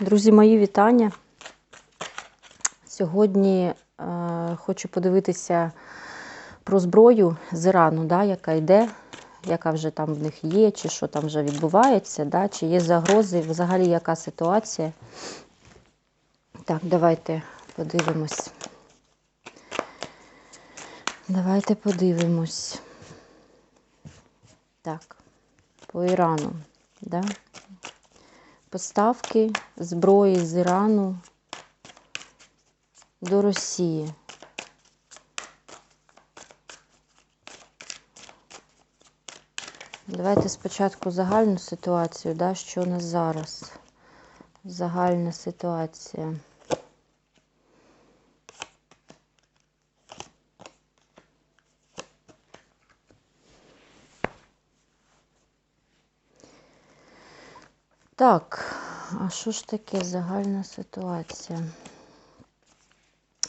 Друзі, мої вітання. Сьогодні е, хочу подивитися про зброю з Ірану, да, яка йде, яка вже там в них є, чи що там вже відбувається, да, чи є загрози, взагалі яка ситуація. Так, давайте подивимось. Давайте подивимось. Так, по Ірану. Да? Поставки зброї з Ірану до Росії. Давайте спочатку загальну ситуацію, да, що у нас зараз. Загальна ситуація. Так, а що ж таке загальна ситуація?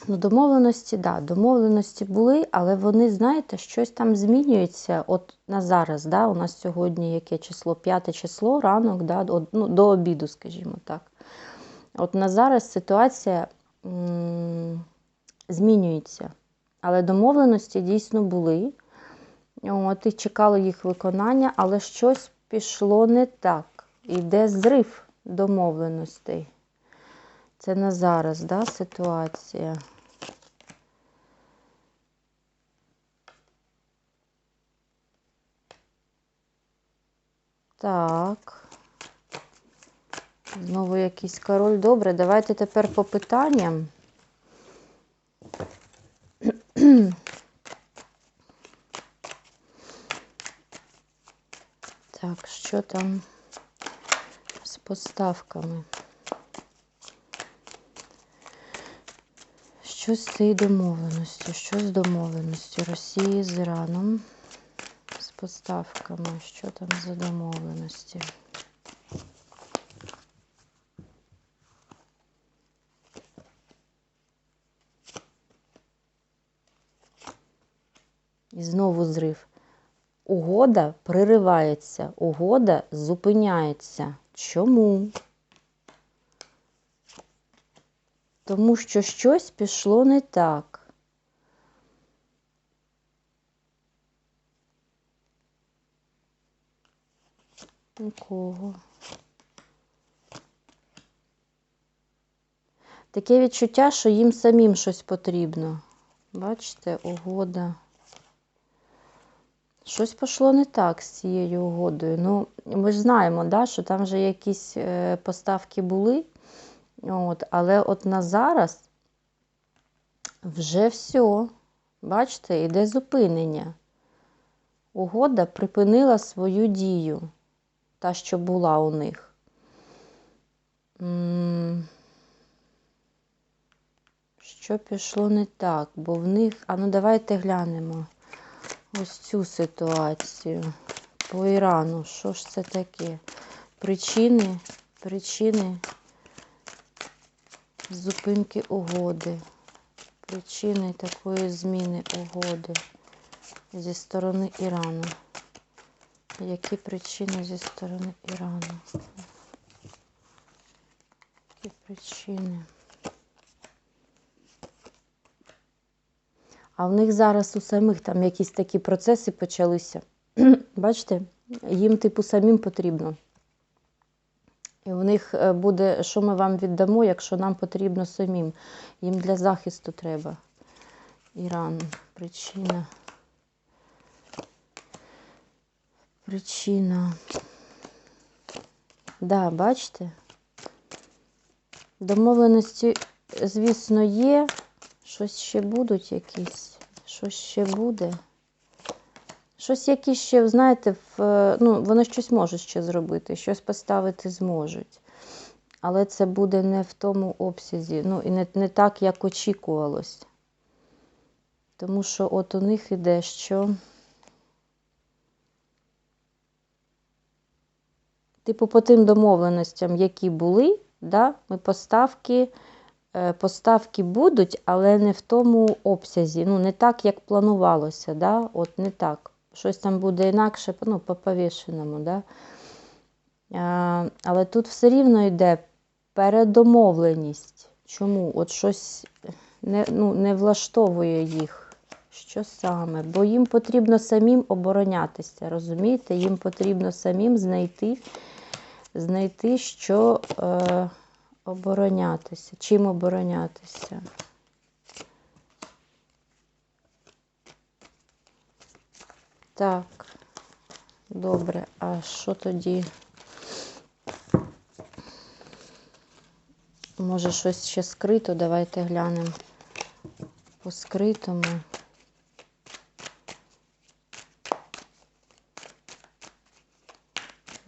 Ну, домовленості, да, домовленості були, але вони, знаєте, щось там змінюється. От на зараз, да, у нас сьогодні яке число? П'яте число, ранок, да, до, ну, до обіду, скажімо так. От на зараз ситуація змінюється. Але домовленості дійсно були. От, і чекали їх виконання, але щось пішло не так. Іде зрив домовленостей. Це на зараз, да, ситуація. Так. Знову якийсь король. Добре, давайте тепер по питанням. Так, що там поставками? Що з цією домовленістю? Що з домовленістю Росії з Іраном? З поставками? Що там за домовленості? І знову зрив. Угода приривається, угода зупиняється. Чому? Тому що щось пішло не так. Нікого. Таке відчуття, що їм самим щось потрібно. Бачите, угода. Щось пішло не так з цією угодою. Ну, ми ж знаємо, да, що там вже якісь е, поставки були. От, Але от на зараз вже все. Бачите, йде зупинення. Угода припинила свою дію, та, що була у них. Що пішло не так? Бо в них. А ну давайте глянемо ось цю ситуацію по Ірану. Що ж це таке? Причини, причини зупинки угоди, причини такої зміни угоди зі сторони Ірану. Які причини зі сторони Ірану? Які причини? А в них зараз у самих там якісь такі процеси почалися. Бачите, їм, типу, самим потрібно. І в них буде, що ми вам віддамо, якщо нам потрібно самим. Їм для захисту треба. Іран. Причина. Причина. Да, бачите? Домовленості, звісно, є. Щось ще будуть якісь. Щось ще буде. Щось якісь ще, знаєте, в, ну, вони щось можуть ще зробити, щось поставити зможуть. Але це буде не в тому обсязі, ну і не, не так, як очікувалось. Тому що от у них іде що. Типу, по тим домовленостям, які були, да, ми поставки. Поставки будуть, але не в тому обсязі. Ну, не так, як планувалося. Да? От не так. Щось там буде інакше, ну, по повішеному. Да? Але тут все рівно йде передомовленість. Чому? От щось не, ну, не влаштовує їх. Що саме? Бо їм потрібно самим оборонятися, розумієте? Їм потрібно самим знайти, знайти що е, оборонятися. Чим оборонятися? Так, добре, а що тоді? Може, щось ще скрито, давайте глянемо по скритому.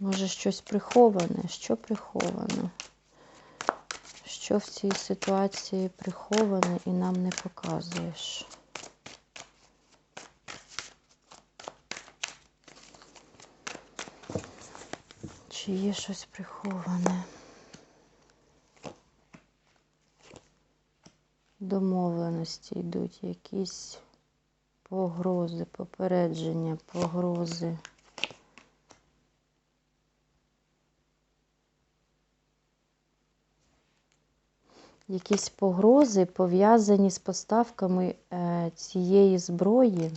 Може, щось приховане? Що приховано? Що в цій ситуації приховане і нам не показуєш? Чи є щось приховане? Домовленості йдуть якісь погрози, попередження, погрози. Якісь погрози пов'язані з поставками е, цієї зброї.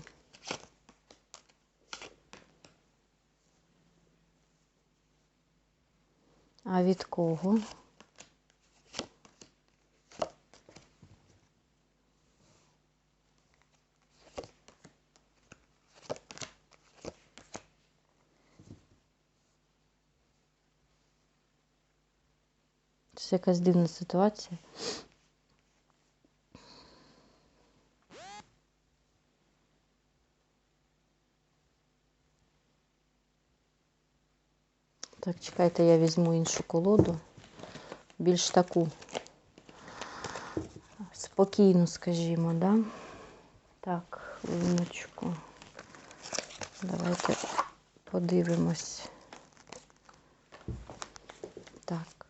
А від кого? Це якась дивна ситуація. Так, чекайте, я візьму іншу колоду. Більш таку спокійну, скажімо, да? Так, хвилиночку. Давайте подивимось. Так.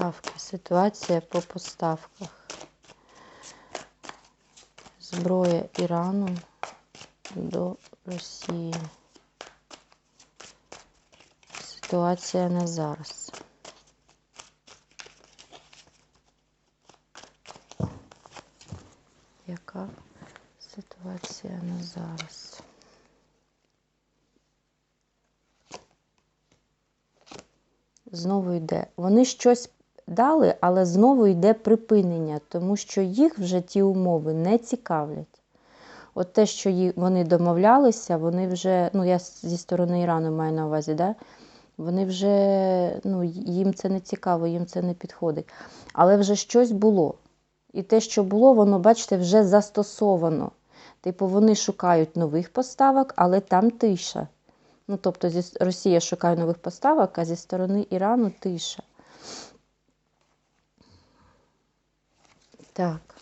Поставки. Ситуація по поставках. Зброя Ірану до Росії. Ситуація на зараз. Яка ситуація на зараз? Знову йде. Вони щось дали, але знову йде припинення, тому що їх вже ті умови не цікавлять. От те, що вони домовлялися, вони вже, ну я зі сторони Ірану маю на увазі, да? вони вже, ну, їм це не цікаво, їм це не підходить. Але вже щось було. І те, що було, воно, бачите, вже застосовано. Типу, вони шукають нових поставок, але там тиша. Ну, тобто, Росія шукає нових поставок, а зі сторони Ірану тиша. Так.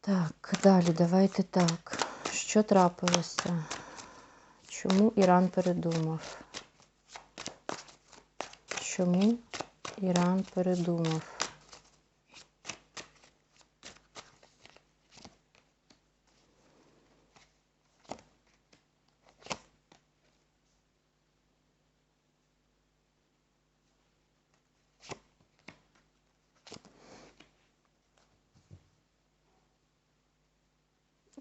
Так, далі, давайте так. Що трапилося? Чому Іран передумав? Чому Іран передумав?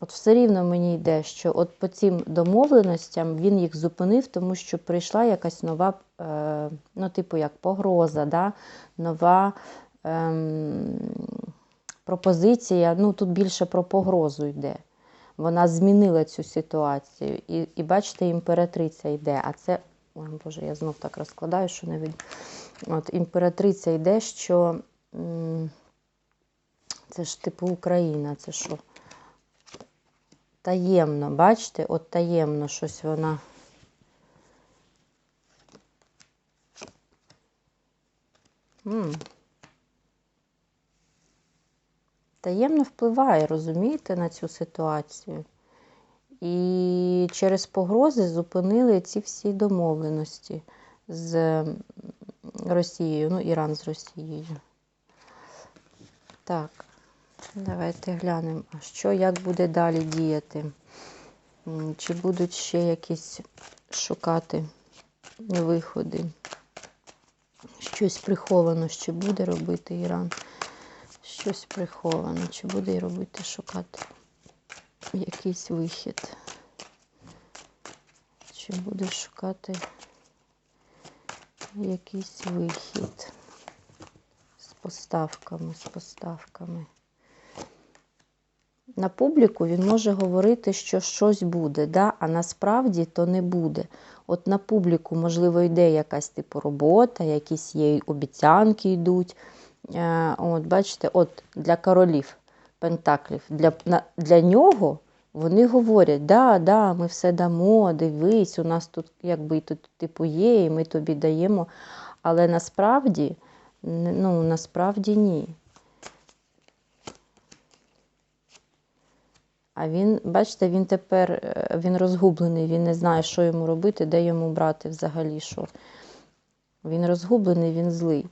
От все рівно мені йде, що от по цим домовленостям він їх зупинив, тому що прийшла якась нова, е, ну, типу, як погроза, да? нова ем, пропозиція. Ну, тут більше про погрозу йде. Вона змінила цю ситуацію. І, і бачите, імператриця йде. А це, ой, Боже, я знов так розкладаю, що не видно. От імператриця йде, що це ж типу Україна, це що? Таємно, бачите, от таємно щось вона. М. Таємно впливає, розумієте, на цю ситуацію. І через погрози зупинили ці всі домовленості з Росією, ну, Іран з Росією. Так, давайте глянемо, що, як буде далі діяти. Чи будуть ще якісь шукати виходи? Щось приховано, що буде робити Іран? Щось приховано, чи буде робити шукати якийсь вихід? Чи буде шукати якийсь вихід з поставками, з поставками? На публіку він може говорити, що щось буде, да? а насправді то не буде. От на публіку, можливо, йде якась типу робота, якісь є обіцянки йдуть. Е, От, бачите, от для королів Пентаклів, для, на, для нього вони говорять, да, да, ми все дамо, дивись, у нас тут якби тут типу є, і ми тобі даємо. Але насправді, ну, насправді ні. А він, бачите, він тепер е, він розгублений, він не знає, що йому робити, де йому брати взагалі що. Він розгублений, він злий.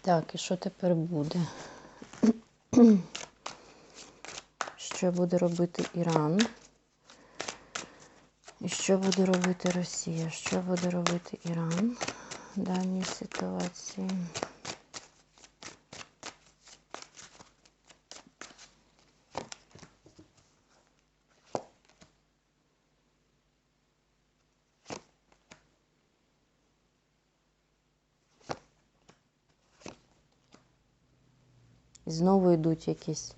Так, і що тепер буде? Що буде робити Іран? І що буде робити Росія? Що буде робити Іран в даній ситуації? І знову йдуть якісь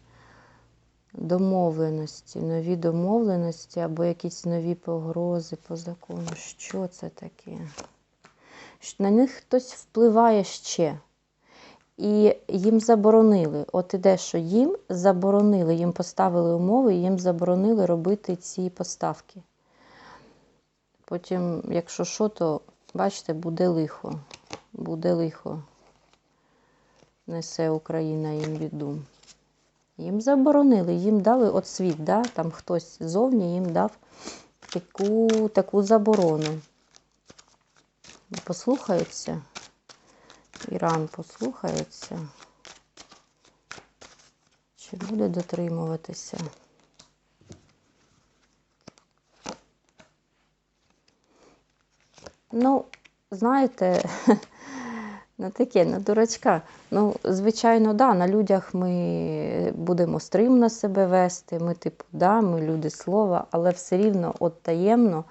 домовленості, нові домовленості або якісь нові погрози по закону. Що це таке? На них хтось впливає ще. І їм заборонили. От іде, що їм заборонили, їм поставили умови, їм заборонили робити ці поставки. Потім, якщо що, то бачите, буде лихо. Буде лихо. Несе Україна їм біду. Їм заборонили, їм дали от світ, да? там хтось ззовні їм дав таку, таку заборону. Послухаються. Іран послухається. Чи буде дотримуватися? Ну, знаєте, на таке, на дурачка. Ну, звичайно, да, на людях ми будемо стримно себе вести. Ми, типу, да, ми люди слова, але все рівно от таємно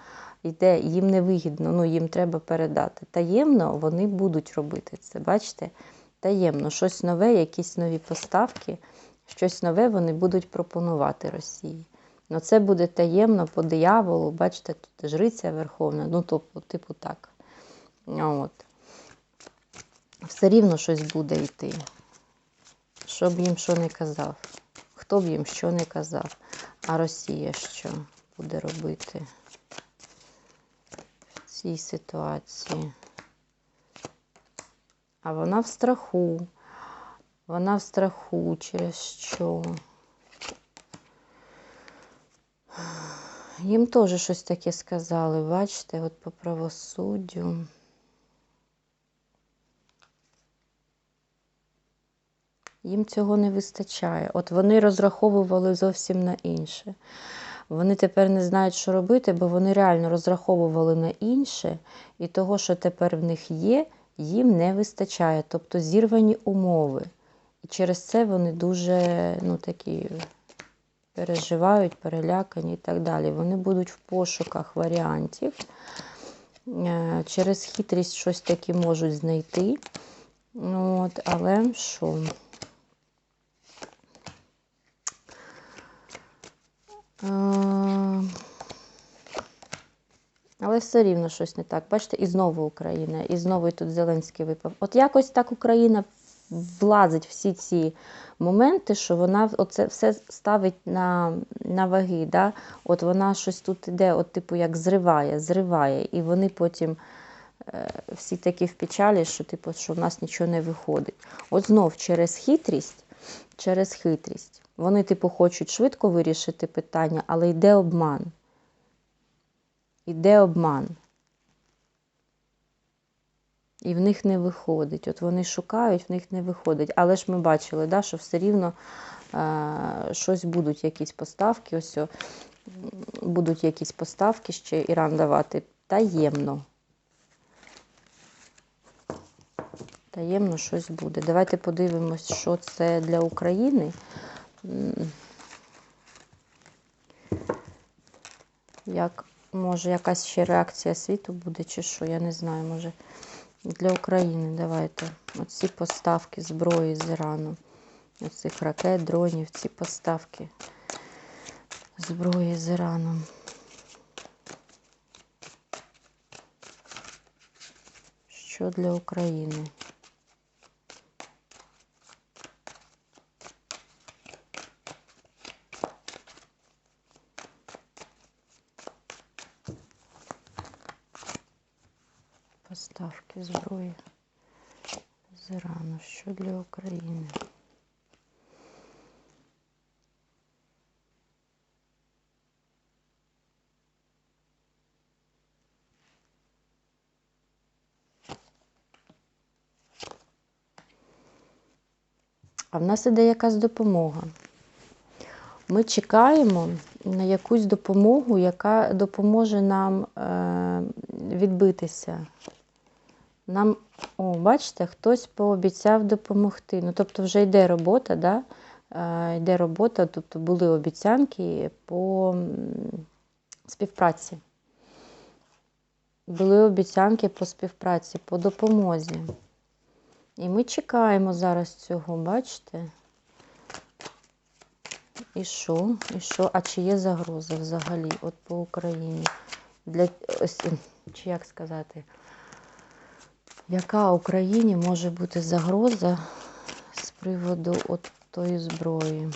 йде, їм не вигідно, ну їм треба передати. Таємно вони будуть робити це. Бачите? Таємно, щось нове, якісь нові поставки, щось нове вони будуть пропонувати Росії. Ну, це буде таємно по дияволу, бачите, тут жриця верховна, ну, тобто, типу так. От. Все рівно щось буде йти. Що б їм що не казав. Хто б їм що не казав. А Росія що буде робити в цій ситуації? А вона в страху. Вона в страху через що? Їм теж щось таке сказали, бачите, от по правосуддю. Їм цього не вистачає. От вони розраховували зовсім на інше. Вони тепер не знають, що робити, бо вони реально розраховували на інше, і того, що тепер в них є, їм не вистачає. Тобто зірвані умови. І через це вони дуже ну, такі переживають, перелякані і так далі. Вони будуть в пошуках варіантів. Е, Через хитрість щось таке можуть знайти. Ну, От, але що? Але все рівно щось не так. Бачите, і знову Україна, і знову і тут Зеленський випав. От якось так Україна влазить всі ці моменти, що вона оце все ставить на на ваги. Да? От вона щось тут іде, от типу як зриває, зриває. І вони потім е, всі такі в печалі, що типу, що в нас нічого не виходить. От знов через хитрість, через хитрість. Вони, типу, хочуть швидко вирішити питання, але йде обман. Іде обман. І в них не виходить. От вони шукають, в них не виходить. Але ж ми бачили, да, що все рівно е, щось будуть, якісь поставки. Ось о, будуть якісь поставки ще Іран давати таємно. Таємно щось буде. Давайте подивимось, що це для України. Як може якась ще реакція світу буде, чи що, я не знаю, може для України. Давайте. Оці поставки зброї з Ірану. Оцих ракет, дронів, ці поставки зброї з Іраном. Що для України? Поставки зброї з Ірану. Що для України? А в нас іде якась допомога. Ми чекаємо на якусь допомогу, яка допоможе нам е, відбитися. Нам, о, бачите, хтось пообіцяв допомогти. Ну, тобто вже йде робота, да? йде робота, тобто були обіцянки по співпраці. Були обіцянки по співпраці, по допомозі. І ми чекаємо зараз цього, бачите? І що? І що? А чи є загроза взагалі от по Україні? Для, ось, чи як сказати? Яка Україні може бути загроза з приводу от тої зброї?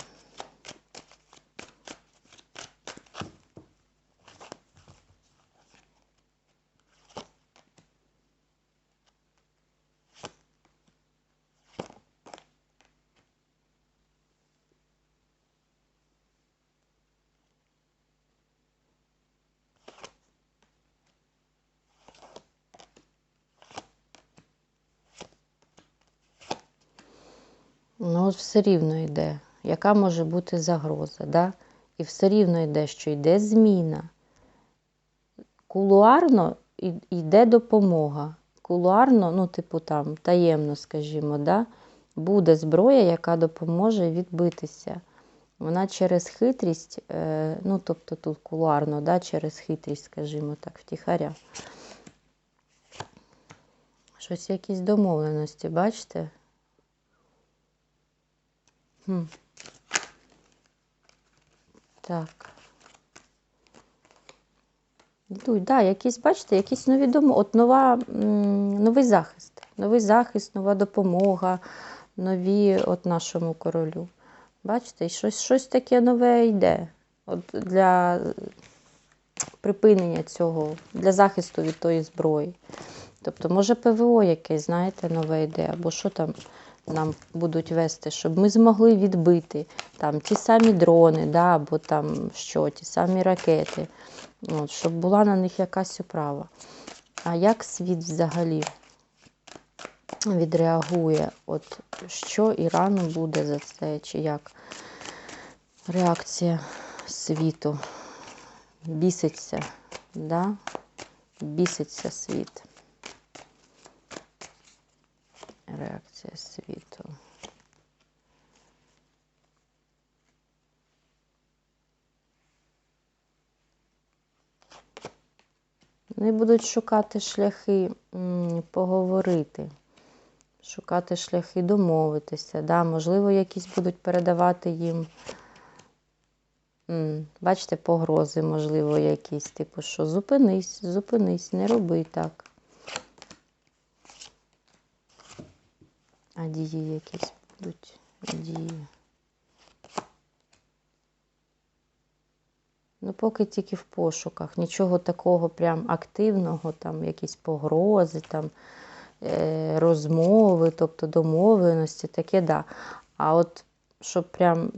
Ну, все рівно йде. Яка може бути загроза? Да? І все рівно йде, що йде зміна. Кулуарно йде допомога. Кулуарно, ну, типу там, таємно, скажімо, да? буде зброя, яка допоможе відбитися. Вона через хитрість, е, ну, тобто тут кулуарно, да? через хитрість, скажімо так, втіхаря. Щось якісь домовленості, бачите? Хм. Так. Йдуть, да, якісь, бачите, якісь нові домо, от нова, новий захист. Новий захист, нова допомога, нові от нашому королю. Бачите, щось, щось таке нове йде. От для припинення цього, для захисту від тої зброї. Тобто, може, ПВО якесь, знаєте, нове йде, або що там нам будуть вести, щоб ми змогли відбити там ті самі дрони, да, або там що, ті самі ракети, от, щоб була на них якась управа. А як світ взагалі відреагує? От що Ірану буде за це, чи як реакція світу? Біситься, да? біситься світ. Реакція світу. Вони будуть шукати шляхи поговорити, шукати шляхи домовитися. Да? Можливо, якісь будуть передавати їм, бачите, погрози, можливо, якісь, типу, що зупинись, зупинись, не роби так. А дії якісь будуть дії. Ну, поки тільки в пошуках. Нічого такого прям активного, там якісь погрози, там е, розмови, тобто домовленості, таке да. А от щоб прям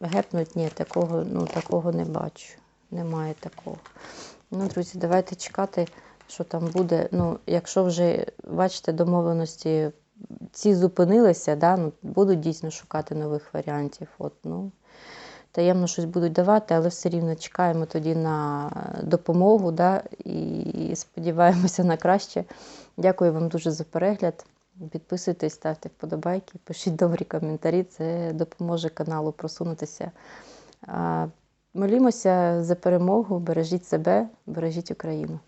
гепнуть, ні, такого, ну, такого не бачу. Немає такого. Ну, друзі, давайте чекати, що там буде. Ну, якщо вже, бачите, домовленості ці зупинилися, да, ну, будуть дійсно шукати нових варіантів. От, ну, таємно щось будуть давати, але все рівно чекаємо тоді на допомогу да, і сподіваємося на краще. Дякую вам дуже за перегляд. Підписуйтесь, ставте вподобайки, пишіть добрі коментарі, це допоможе каналу просунутися. Молімося за перемогу, бережіть себе, бережіть Україну.